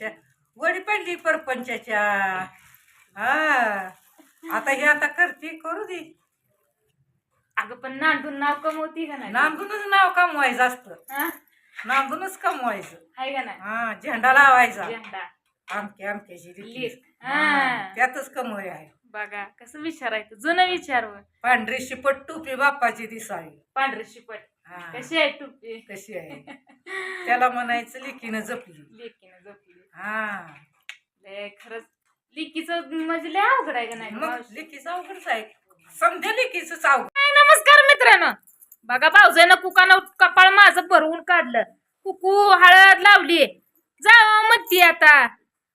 पेक्षा वडी पडली परपंचाच्या. हा. आता हे आता करते करू दे. अगं पण नांदून नाव कमवती का नाही? नांदूनच नाव कमवायचं असतं. हा? नांदूनच कमवायचं. हाय का नाही? हा झेंडा लावायचा. झेंडा. आमके आमक्याची रीती. लीक. हा, हा. त्यातच कमवाय आहे. बघा कसं विचारायचं? जुनं विचारवं. पांढरी शिपट टोपी बाप्पाची दिसावी. पांढरे शिपट. हा, कशी आहे टुपी? कशी आहे? त्याला म्हणायचं लिकीनं जपली. लेकीनं झोपली. हा. लय खरंच लिकीचं म्हणजे लय अवघड आहे का नाही मग मावशी? लिकीचं अवघडच आहे. समजा लिकीच अवघड. हाय, नमस्कार मित्रांनो. बघा भाऊजाईनं कुकानं कपाळ माझं भरवून काढलं. कुकू हळद लावली. जावं म्हणती आता.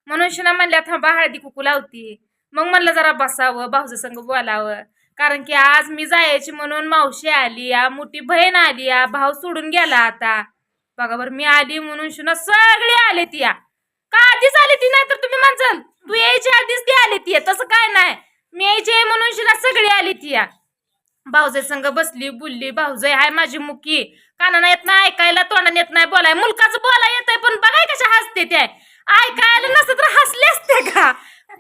म्हणून शिना म्हणल्या थांबा हळदी कुकू लावती. मग म्हणलं जरा बसावं भाऊजा संग बोलावं. कारण की आज मी जायची म्हणून मावशी आली आ मोठी बहीण आली आ भाऊ सोडून गेला आता. बघा बरं मी आली म्हणून शुना सगळी आले ती या. का आधीच आली ती नाही तर तुम्ही म्हणसाल तू यायची आधीच ती आली ती तसं काय नाही. मी यायची आहे म्हणून शुना सगळी आली ती या. भाऊजाई संग बसली बोलली भाऊजाई हाय माझी मुकी. कानानं येत नाही ऐकायला तोंडाने येत नाही बोलाय मुलकाचं बोलाय येत आहे पण बघाय कशा हसते ते ऐकायला नसतं तर हसले असते का?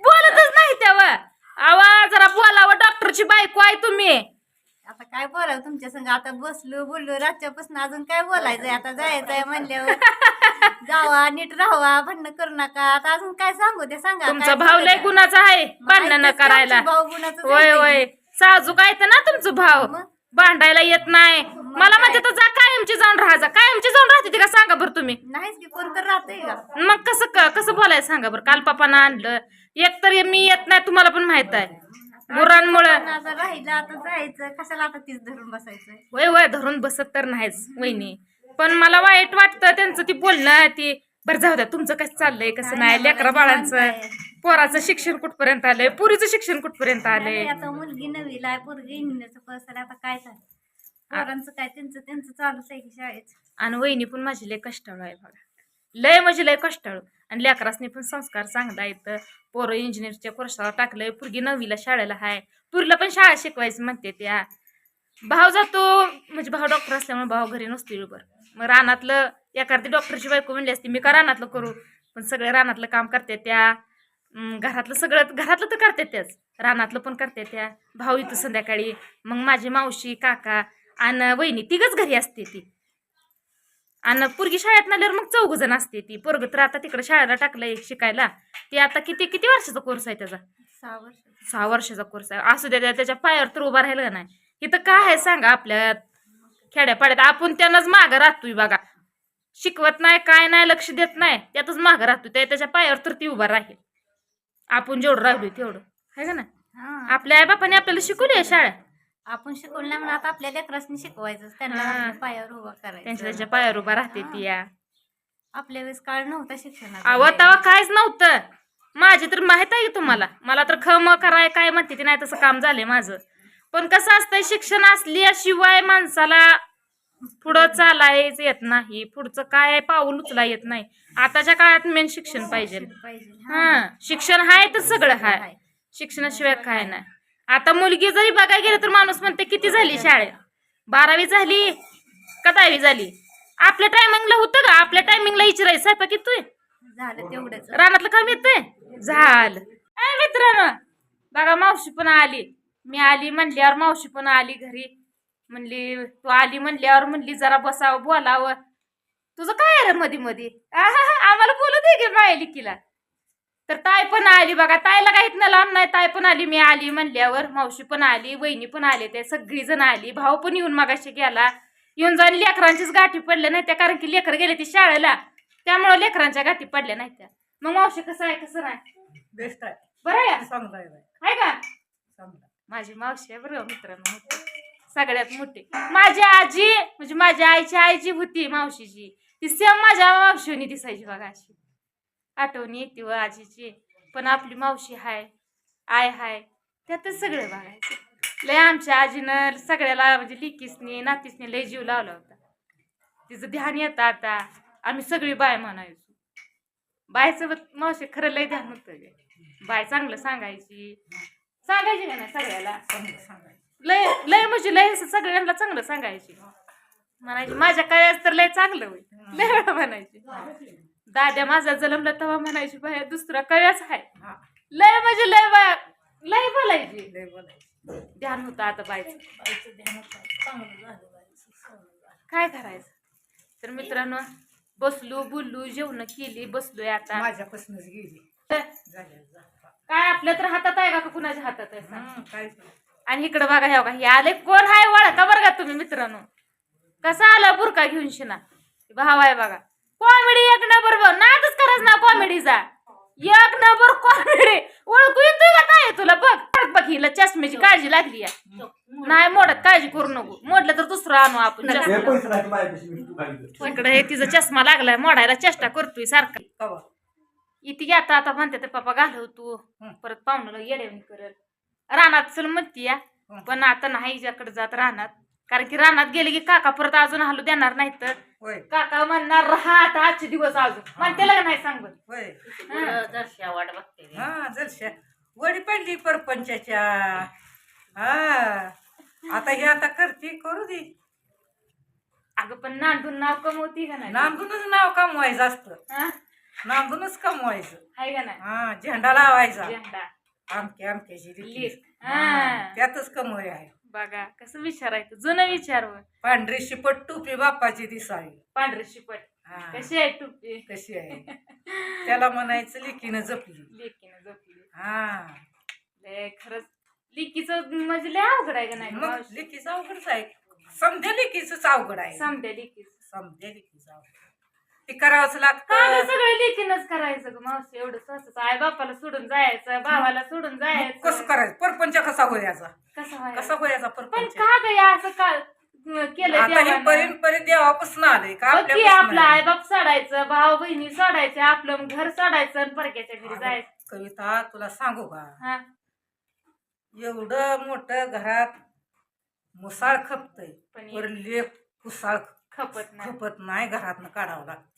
बोलतच नाही तेव्हा आवा जरा बोलावं डॉक्टरची बायको आहे तुम्ही. आता काय बोलावं तुमच्या संग? आता बसलो बोललो रातच्यापासून अजून काय बोलायचंय? आता जायचंय म्हणल्यावर. जावा नीट राहावा भांडणं करू नका. आता अजून काय सांगू ते सांगा. तुमचा काय भाव लय बोलायचं? गुणाचा आहे भांडणं न करायला? भाऊ गुणाचं होय जायचं होय की? साजूक आहेत ना तुमचं भाव. मग? भांडायला येत नाही. मला काय? म्हणते तर जा कायमची जाऊन राहा जा. कायमची जाऊन राहते ती का सांगा बरं तुम्ही. नाहीच की कोण तर राहतंय का? मग कसं क- कसं बोलायचं सांगा बरं? काल पप्पानं आणलं. एक तर मी येत नाही तुम्हाला पण माहीत आहे. गुरांमुळं. राहिलं आता जायचं. कशाला आता तीच धरून बसायचं? वय वय धरून बसत तर नाहीच वहिनी. पण मला वाईट वाटतं त्यांचं ती बोलणं ती बरं जाऊ द्या तुमचं कसं चाललंय कसं नाही लेकरा बाळांचं. पोराचं शिक्षण कुठपर्यंत आलंय पुरीचं शिक्षण कुठपर्यंत आलंय? आता मुलगी नवीला आहे पोरगी इंजिनियरचं आता काय पोरांचं काय त्यांचं त्यांचं चालूच आहे की शाळेत आणि वहिनी पण माझी लय कष्टाळू आहे बघा. लय म्हणजे लय कष्टाळू. आणि लेकरासनी पण संस्कार चांगला आहेत. पोरं इंजिनिअरच्या कोर्सावर टाकलंय. पुरगी नववीला शाळेला आहे पुरीला पण शाळा शिकवायचं म्हणते त्या. भाव जातो. म्हणजे भाऊ डॉक्टर असल्यामुळे भाऊ घरी नसतो बरं मग रानातलं एखादी डॉक्टरची बायको म्हणली असती मी का रानातलं करू? पण सगळे रानातलं काम करते त्या. घरातलं सगळं घरातलं तर करते त्याच. रानातलं पण करते त्या. भाऊ इथं संध्याकाळी. मग माझी मावशी काका आणि वहिनी तिघच घरी असते ती. आणि पोरगी शाळेत नाल्यावर मग चौघ जण असते ती. पोरग तर आता तिकडे शाळेला टाकलंय शिकायला. ते आता किती किती वर्षाचा कोर्स आहे त्याचा? सहा वर्ष सहा वर्षाचा कोर्स आहे. असू द्या त्या- त्याच्या पायावर तर उभा राहिला का नाही? इथं काय आहे सांगा आपल्या खेड्यापाड्यात? आपण त्यांनाच मागं राहतोय बघा. शिकवत नाही काय नाही लक्ष देत नाही त्यातच मागं राहतोय. त्या त्याच्या पायावर तर ती उभा राहील. आपण जेवढं राहिलोय तेवढं. आहे का ना आपल्या आई बापाने आपल्याला शिकवली आहे शाळा आपण शिकवलं नाही म्हणून आता आपल्या लेकरांनी शिकवायचं त्यांना हा. आपल्या पायावर उभा त्यांच्या करायचं. त्याच्या पायावर उभा राहते ती या. आपल्या वेळेस काळ नव्हता शिक्षणाचा. अहो तेव्हा काहीच नव्हतं. माझे तर माहीत आहे की तुम्हाला. मला तर खम कराय काय म्हणते ते नाही तसं काम झालंय माझं. पण कसं असतंय शिक्षण असल्याशिवाय माणसाला पुढं चालायच येत नाही. पुढचं काय पाऊल उचला येत नाही. आताच्या काळात मेन शिक्षण पाहिजे. पाहिजे. हा. शिक्षण हाय तर सगळं हाय शिक्षणाशिवाय काय नाही. आता मुलगी जरी बघायला गेलं तर माणूस म्हणते किती झाली शाळेत? बारावी झाली का दहावी झाली? आपल्या टायमिंगला होतं का आपल्या टायमिंगला विचारायचं स्वयंपाक येतोय झालं तेवढंच. रानातलं काम येतंय? झालं. ए मित्रांनो बघा मावशी पण आली. मी आली म्हणल्यावर मावशी पण आली घरी. म्हणली तू आली म्हणल्यावर म्हणली जरा बसावं बोलावं. तुझं काय आहे रे मधी मधी आम्हाला बोलू दे गे माया लिकीला. तर ताई पण आली बघा. ताईला काहीत ना लांब नाही. ताई पण आली मी आली म्हणल्यावर. मावशी पण आली वहिनी पण आले. ते सगळी जण आली. भाऊ पण येऊन मगाशी गेला. येऊन जाऊन लेकरांचीच गाठी पडल्या नाही त्या कारण की लेकर गेले ती शाळेला. त्यामुळे लेकरांच्या गाठी पडल्या नाही त्या मग मावशी कसं आहे कसं नाही? बेस्ट आहे. बरं आहे? चांगलं आहे का. माझी मावशी आहे बरं मित्रांनो. सगळ्यात मोठी. माझी आजी म्हणजे माझ्या आईची आई जी होती मावशीची. ती सेम माझ्या मावशीने दिसायची बघा अशी. आठवणी येते व आजीची. पण आपली मावशी हाय आय हाय त्यातच सगळं बघायचं. लय आमच्या आजीनं सगळ्याला म्हणजे लिकीसनी नातीसनी लय जीव लावला होता. तिचं ध्यान येतं आता. आम्ही सगळी बाय म्हणायचो. बायचं मावशी खरं लय ध्यान होतं. बाय चांगलं सांगायची. सांगायची का नाही सगळ्याला? लय लय म्हणजे लय सगळ्यांना चांगलं सांगायची. म्हणायची माझ्या कळ्याच तर लय चांगलं होईल. लय वेळा म्हणायची. दाद्या माझा जन्मला तेव्हा म्हणायची बाया दुसरा कळ्याच आहे. लय म्हणजे लय बाया लय बोलायची. लय बोलायचं. ध्यान होतं आता बायचं. काय करायचं? तर मित्रांनो बसलो बोललो जेवण केली बसलोय आता. माझ्यापासूनच गेली. तर झालं झालं. काय आपल्या तर हातात आहे का का कुणाच्या हातात आहे. आणि इकडे बघा हे बघा हे आले. कोण आहे वळखा बरं का तुम्ही मित्रांनो? कसा आला बुरका घेऊन शिना? भाव आहे बघा. कॉमेडी एक नंबर बघ नादच करायच ना कॉमेडीचा एक नंबर कॉमेडी ओळखू येतोय का नाही तुला? बघ. बघ बघ हिला चष्म्याची काळजी लागली आहे. नाही मोडत काळजी करू नको. मोडलं तर दुसरं आणू आपण. हे चष्मा. इकडे हे तिचा चष्मा लागलाय. मोडायला चेष्टा करतोय सारखा. कवा? इथे आता. आता म्हणते ते पप्पा घालव तू. हं. परत पाहुण्याला येड्यावणी करल. रानात चल म्हणती या हं. पण आता नाही हिच्याकडे जात रानात. कारण की रानात गेले की काका परत अजून हलू देणार नाही तर. होय. काका म्हणणार राहा आता आजचे दिवस अजून. म्हणते का नाही सांग बरं. होय. हं. हा जरशा. वडी पडली परपंचाच्या. हा. आता हे आता करते करू दे. अगं पण नांदून नाव कमवती का नाही? नांदूनच नाव कमवायचं असतं. हं? नांदूनच कमवायचं. हाय का नाही? हा झेंडा लावायचा. झेंडा. आमके आमक्याची लीक. हा, त्यातच कमवाय आहे. बघा कसं विचारायचं जुनं विचारवं पांढरी शिपट टोपी बाप्पाची दिसावी. पांढरे शिपट. हा, कशी आहे टुपी? कशी आहे? त्याला म्हणायचं लिकीनं जपली. लेकीनं जपली. हा. लय खरंच लिकीचं म्हणजे लय अवघड आहे का नाही मग लिकीचं अवघडच आहे. समध्या लिकीच अवघड आहे. समद्या लिकीच. समध्या लिकीचं अवघड ते करावंच लागतं. सगळं लेकीनच करायचं ग मावशी. एवढं स्वतःच आई बापाला सोडून जायचं भावाला सोडून मग जायचं. कसं करायचं? परपंच कसा होयाचा कसं व्हायचं? कसा होयाचा पण परपंच? का ग या असं का केलं आता हे देवानं? पर्यंत पर्यंत देवापासून आलंय का? आपलं? आई बाप सोडायचं भाऊ बहिणी सोडायचं आपलं घर सोडायचं आणि परक्याच्या घरी जायचं. कविता तुला सांगू का? हा. एवढं मोठं घरात मुसाळ खपतय. पण वर लेप कुसाळ खपत नाही. खपत नाही घरातनं काढावं लागतं.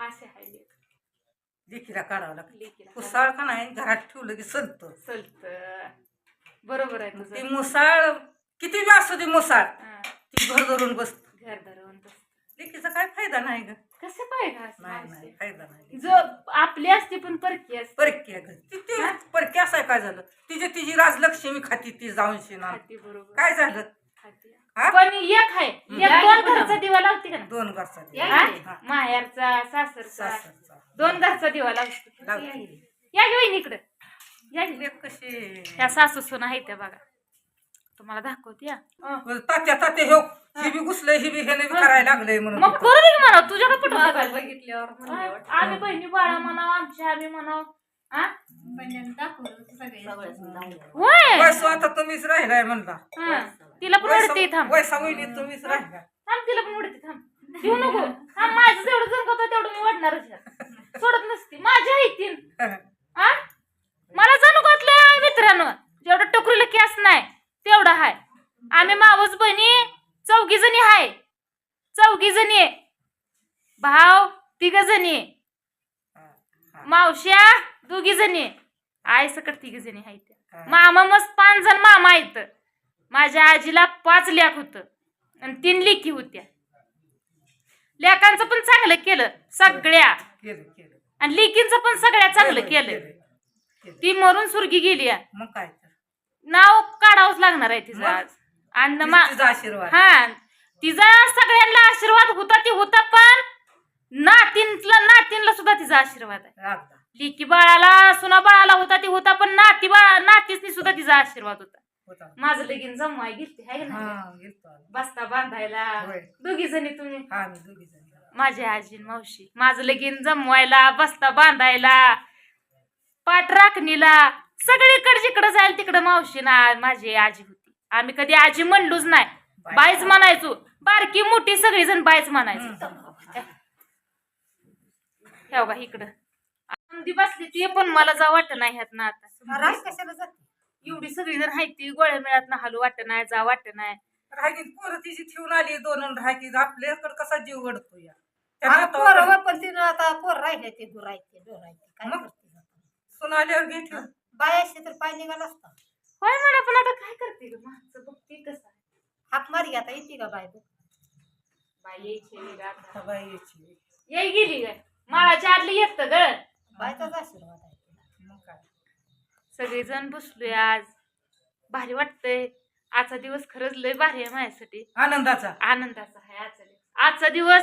असे आहे लेक. लेकीला काढावं लागतं. लेकीला कुसाळ का नाही घरात ठेवलं की सलत. चलत बरोबर आहे ती तुझं मुसाळ किती बी असू ती मुसाळ हा. ती घर धरून बसत. घर धरून बस. लेकीचा काय फायदा नाही ग. कसं पाहिजे असं नाही? नाही फायदा नाही. जो आपली असते पण परकी असते. परकी आहे ग. ती ती परकी असाय काय झालं? तिची तिची राजलक्ष्मी खाती ती जाऊन शिना बरोबर. काय झालं. हा? पण एक आहे एक दोन घरचा दिवा लावते का ना? दोन वर्षात हा? माहेरचा सासरचा सासरचा. दोन घरचा दिवा लावते लावते. या घेऊन वहिनी इकडं या. लेक कशी त्या सासू सुना आहेत त्या बघा तुम्हाला दाखवते या. तात्या तात्या हो ही बी घुसलंय ही बी बी करायला लागलंय म्हणून मग करू दे की म्हणा तुझ्या का पटवून? बघितल्यावर म्हणले हा? वाटतं. आम्ही बहिणी बाळा म्हणाव आमच्या आम्ही म्हणाव हा? बहिणीनं दाखवलं सगळे होय वैसू आता तुम्हीच राहिलाय म्हणला. हा. तिला पण उडते थांब. वैसा वहिनी तुम्हीच राहिला थांब तिला पण उडते थांब. देऊ नको. थांब माझं जेवढं जमत तेवढं मी वाढणारच. सोडत नसते. माझ्या आहे तीन आ? मला जाणू घातलंय मित्रांनो? जेवढं टोकरीला कॅस नाही तेवढं हाय. आम्ही मावस बहिणी चौघी जणी हाय. चौघी जणी आहे. भाव तिघ जणी आहे. मावश्या दोघी जणी. आई सकट तिघ जणी आहेत. मामा मस्त पाच जण मामा आहेत. माझ्या आजीला पाच लेख होत. आणि तीन लेखी होत्या. लेखांचं पण चांगलं केलं. सगळ्या. आणि लेकींचं पण सगळ्या चांगलं केलं. ती मरून सुरगी गेली. मग काय. नाव काढावंच लागणार आहे तिचं? आज. आणि आशीर्वाद. हा. तिचा सगळ्यांना आशीर्वाद होता ती होता पण नातींला नातींला सुद्धा तिचा आशीर्वाद आहे. लिकी बाळाला सुना बाळाला होता ती होता पण नाती बाळा नातीसनी सुद्धा तिचा आशीर्वाद होता. होता. माझं लगीन जमवाय गेलती हाय ना हा आम्ही. बस्ता बांधायला. होय. दोघी जणी तुम्ही? हा आम्ही दोघी जण. माझी आजी आणि मावशी. माझं लगीन जमवायला बस्ता बांधायला पाठ राखणीला सगळीकडे जिकडं जाईल तिकडं मावशी ना माझी आजी होती. आम्ही कधी आजी म्हणलोच नाही. बाईच म्हणायचो बारकी मोठी सगळी जण बाईच म्हणायचो. हे बघा इकडं. आंदी बसली ती पण मला जा वाटत नाही ह्यात ना आता कशाला जाते एवढी सगळी जण आहे ती गोळ्या मिळत ना हलू वाटत नाही जा वाटत नाही राहायची पोरं तिची ठेवून आली दोन राहायची आपल्याकडे कसा जीव घडतो या पोरं हो, पण तिनं आता पोर राहिले ते गुरायचे डोरायचे काय मग? करते आता? सून आल्यावर घे ठेवून. बायाशी तर पाय निघाला असता होय मला पण आता काय करते ग माझं बघते कसं आहे. हाक मारी आता येते का बाय बघ बाई यायची आता. आता बाई यायची. येई गेली ग माळाच्या आतली येत ग बायचाच आशीर्वाद आहे मग काय? सगळेजण बसलोय आज. भारी वाटतंय. आजचा दिवस खरंच लय भारी आहे माझ्यासाठी. आनंदाचा. आनंदाचा आहे आजचा दिवस. आजचा दिवस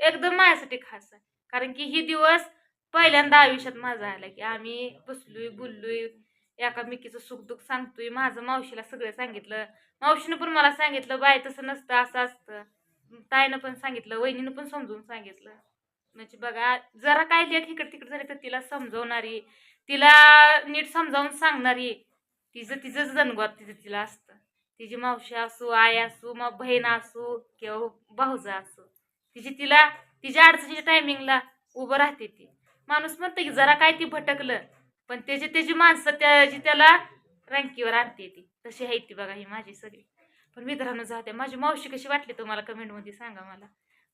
एकदम माझ्यासाठी खास आहे. कारण की ही दिवस पहिल्यांदा आयुष्यात माझा आला की आम्ही बसलोय बोललोय. एकामेकीचं सुखदुःख सांगतोय. माझं मावशीला सगळं सांगितलं. मावशीनं पण मला सांगितलं बाय तसं नसतं असं असतं. ताईनं पण सांगितलं वहिनीनं पण समजून सांगितलं. म्हणजे बघा जरा काय लेख इकडे तिकडे झाले तर तिला समजवणारी तिला नीट समजावून सांगणारी तिचं तिचं जनगोत तिचं तिला असतं. तिची मावशी असो आई असो मग बहीण असो किंवा भाऊजा असो तिची तिला तिच्या अडचणीच्या टायमिंगला उभं राहते ती. माणूस म्हणतं की जरा काय ती भटकलं पण त्याची त्याची माणसं त्याची त्याला रँकीवर आणते ती. तशी आहे ती बघा ही माझी सगळी. पण मित्रांनो जाते माझी मावशी कशी वाटली तुम्हाला कमेंटमध्ये सांगा मला.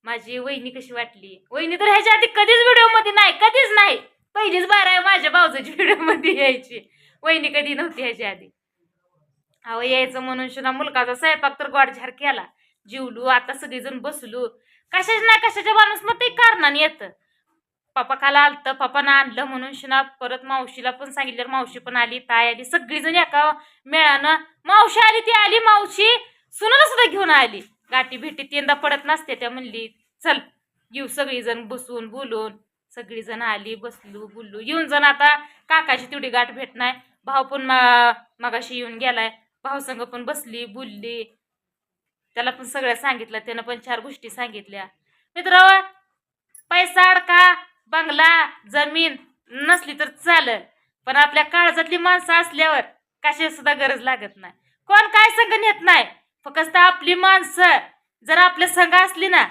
माझी वहिनी कशी वाटली? वहिनी तर ह्याच्या आधी कधीच व्हिडिओमध्ये नाही कधीच नाही. पहिलीच बार आहे माझ्या भाऊजाची व्हिडिओमध्ये यायची. वहिनी कधी नव्हती ह्याच्या आधी. अहो यायचं म्हणून शिना मुलगाचा स्वयंपाक तर गोडझार केला. जिवलू आता सगळेजण बसलो. कशाच नाही कशाच्या माणूस मग ते कारणाने येतं. पप्पा खाला आलतं पप्पानं आणलं म्हणून शिना परत मावशीला पण सांगितलं मावशी पण आली ताई आली. सगळीजण एका मेळानं मावशी आली ती आली मावशी सुनाला सुद्धा घेऊन आली. गाठी भेटी तीनदा पडत नसते त्या म्हणली चल येऊ सगळीजण बसून बोलून सगळीजण आली बसलो बोललो. येऊन जण आता काकाची तेवढी गाठ भेट नाही भाऊ पण मा मगाशी येऊन गेलाय. भाऊ संग पण बसली बोलली. त्याला पण सगळ्या सांगितलं त्यानं पण चार गोष्टी सांगितल्या. मित्र पैसा अडका बंगला जमीन नसली तर चालल. पण आपल्या काळजातली माणसं असल्यावर कशाची सुद्धा गरज लागत नाही. कोण काय संग नेत नाही. फक्त आपली माणसं. जर आपल्या संघ असली ना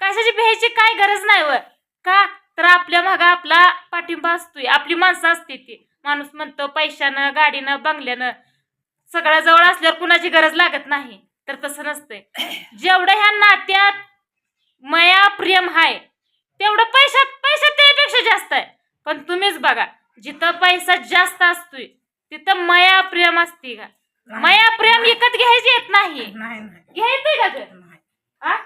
कशाची भ्यायची काय गरज नाही व. का? तर आपल्या मागा आपला पाठिंबा असतोय. आपली माणसं असते ती. माणूस म्हणतो पैशानं गाडीनं बंगल्यानं सगळ्या जवळ असल्यावर कुणाची गरज लागत नाही. तर तसं नसतंय. जेवढं ह्या नात्यात मया प्रेम आहे तेवढं पैशात पैसा त्यापेक्षा जास्त आहे. पण तुम्हीच बघा जिथं पैसा जास्त असतोय तिथं मया प्रेम असते का? मया प्रेम विकत घ्यायची येत नाही नाही नाही घ्यायचंय का ते नाही. आ?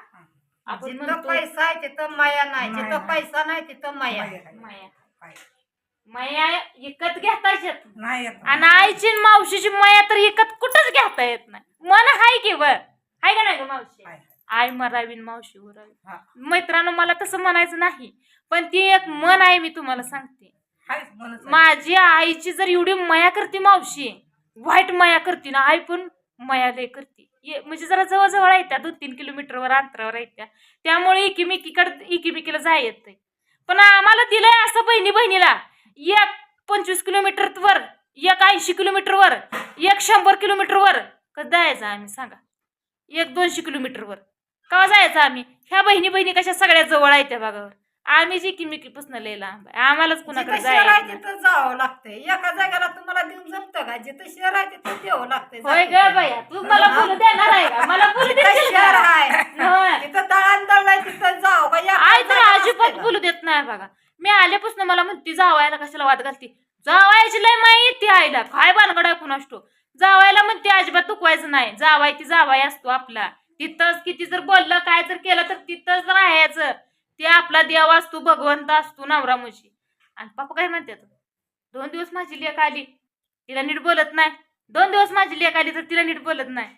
आपण जिथं म्हणतो पैसा आहे तिथं माया नाही माया जिथं नाही. पैसा नाही तिथं माया आहे. नाही माया काय? माया विकत घेताच येत नाही. नाही येत. आणि आईची आणि मावशीची माया तर विकत कुठंच घेता येत नाही मन हाय की वर हाय का नाही ग मावशी. आई मरावी आणि मावशी उरावी हा. मैत्रांनो मला तसं म्हणायचं नाही पण ती एक मन आहे मी तुम्हाला सांगते हायच म्हणत आहे. माझी आईची जर एवढी माया करते मावशी वाईट माया करते ना आई पण माया लय करते. ये- म्हणजे जरा जवळजवळ आहे त्या दोन तीन किलोमीटरवर अंतरावर आहेत त्या. त्यामुळे एकीमेकीकडे एकीमेकीला जाय येत पण आम्हाला दिलंय असं बहिणी बहिणीला एक पंचवीस किलोमीटर वर एक ऐंशी किलोमीटरवर एक शंभर किलोमीटरवर कधी जायचं आम्ही सांगा? एक दोनशे किलोमीटरवर का जायचं आम्ही? ह्या बहिणी बहिणी कशा सगळ्या जवळ आहेत त्या भागावर. आम्ही जी किमिकीपासून लय लांब आहे आम्हालाच कुणाकडे जिथं शहर आहे जायचं तिथं जावं लागतंय. एका जागेला तुम्हाला देऊन जमतं का? जिथं शहर आहे तिथं द्यावं लागतंय होय ग. बाया तू मला बोलू देणार आहे का? मला बोलू जिथं देशील शहर का? आहे. तिथं दळण दळलंय तिथं जावं का? एका आई तर जागेला अजिबात का? बोलू देत नाही बघा. मी आल्यापासून मला म्हणती जावायला कशाला वाद घालती? जावायची लय माहिती आईला. काय बानगड आहे कुणाष्टो जावायला म्हणते अजिबात दुखवायचं नाही. जावाय ती जावाय असतो आपला. तिथंच किती जर बोललं काय जर केलं तर तिथंच राहायचं. ते आपला देव असतो भगवंत असतो नवरा मुशी. आणि पप्पा काय म्हणतात? दोन दिवस माझी लेख आली तिला नीट बोलत नाही. दोन दिवस माझी लेख आली तर तिला नीट बोलत नाही.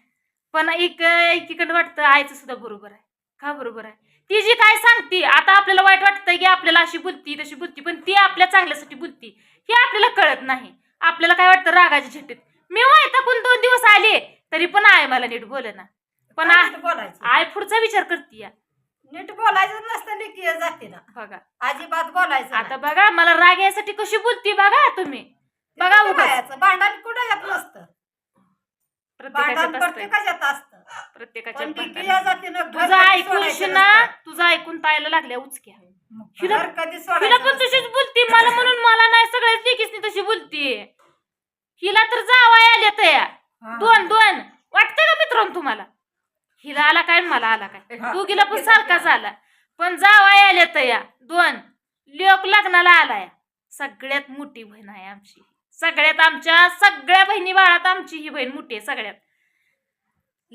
पण एक एकीकडे वाटतं आईचं सुद्धा बरोबर आहे. का बरोबर आहे? ती जी काय सांगती आता आपल्याला वाईट वाटतंय की आपल्याला अशी बुलती तशी बुलती पण ती आपल्या चांगल्यासाठी बुलती हे आपल्याला कळत नाही. आपल्याला काय वाटतं? रागाच्या झेटीत. मी वैतागून दोन दिवस आले तरी पण आहे मला नीट बोले ना पण आय पुढचा विचार करते या. नीट बोलायचं नसतं लेकी जाते ना. बघा. अजिबात बोलायचं आता बघा मला राग यासाठी कशी बोलती बघा तुम्ही. बघा उगाच. भांडण कुठं येत नसतं? भांडण प्रत्येकाच्यात असतं. प्रत्येकाच्या तुझं ऐकून. तुझं ऐकून तायला लागल्या उचक्या. हिला- कधी पण. तशीच बोलती मला म्हणून मला नाही सगळ्याच लेकीसनी तशी बोलती. हिला तर जावाय आल्या तया. दोन दोन. वाटतंय का मित्रांनो तुम्हाला? हिला आला काय मला आला काय? हा. तू गेला पण सारखाच आला पण जावाय आल्या तया. दोन. लोक लग्नाला आलाय. सगळ्यात मोठी बहीण आहे आमची. सगळ्यात आमच्या सगळ्या बहिणी बाळात आमची ही बहीण मोठी आहे सगळ्यात.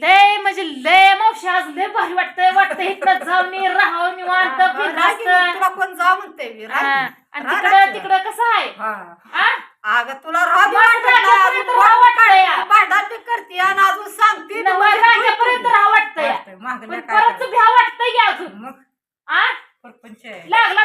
लय म्हणजे लय मावशी आज लय भारी वाटतंय वाटतं इथं जाऊन राहावं निवांत राग येईल, फिरत तुला कोण जा म्हणते मी, राग येईल. आणि राग तिकडं येईल. तिकडं कसं आहे? हा. आ? अगं तुला राग मला वाटत नाही, रागापर्यंत अजून राग वाटतंय. या. भांडण बी करते आणि अजून सांगते वाटतंय. वाटतंय, मागल्या पण काय परत करायचं? भ्या वाटतंय की अजून? मग? आ? परपंच आहे. लागला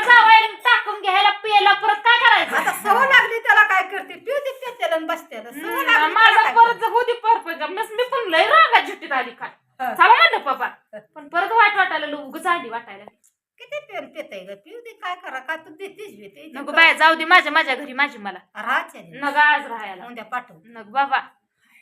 टाकून घ्यायला पियाला परत काय करायचं? सवय लागली त्याला काय करते? पिऊ दे आणि बसते सवय हम्म, लागली त्याला माझा काय परत करते? होती परपंच. मस मी पण लय रागा झुटीत आली काय हा. चला म्हणलं पप्पा? पण परत वाईट वाटायला लागलं, उगाच आली वाटायला. किती पेन पेताय ग? पिऊ दे काय करा? काय तू देतेच बी ते? नको बाया जाऊ दे माझ्या माझ्या घरी माझी मला. राहायच्या नग आज राहायला. उद्या पाठव. नग बाबा.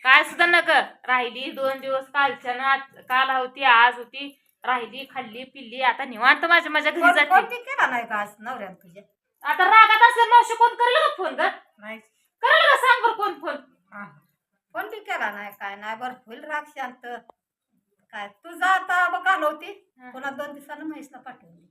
काय सुद्धा नग राहिली दोन दिवस कालच्या ना काल होती आज होती. राहिली खाल्ली पिल्ली आता निवांत माझ्या माझ्या घरी फोन जाते. बी केला नाही का आज नवऱ्यानं तुझ्या? आता रागात असेल मावशी कोण करेल का फोन ग? नाही. करेल का सांग बरं कोण फोन? हा. बी केला नाही काय नाही बरं होईल राग शांत. काय तुझा आता बघ घालवती हा. पुन्हा दोन दिवसानं म्हैसला पाठवली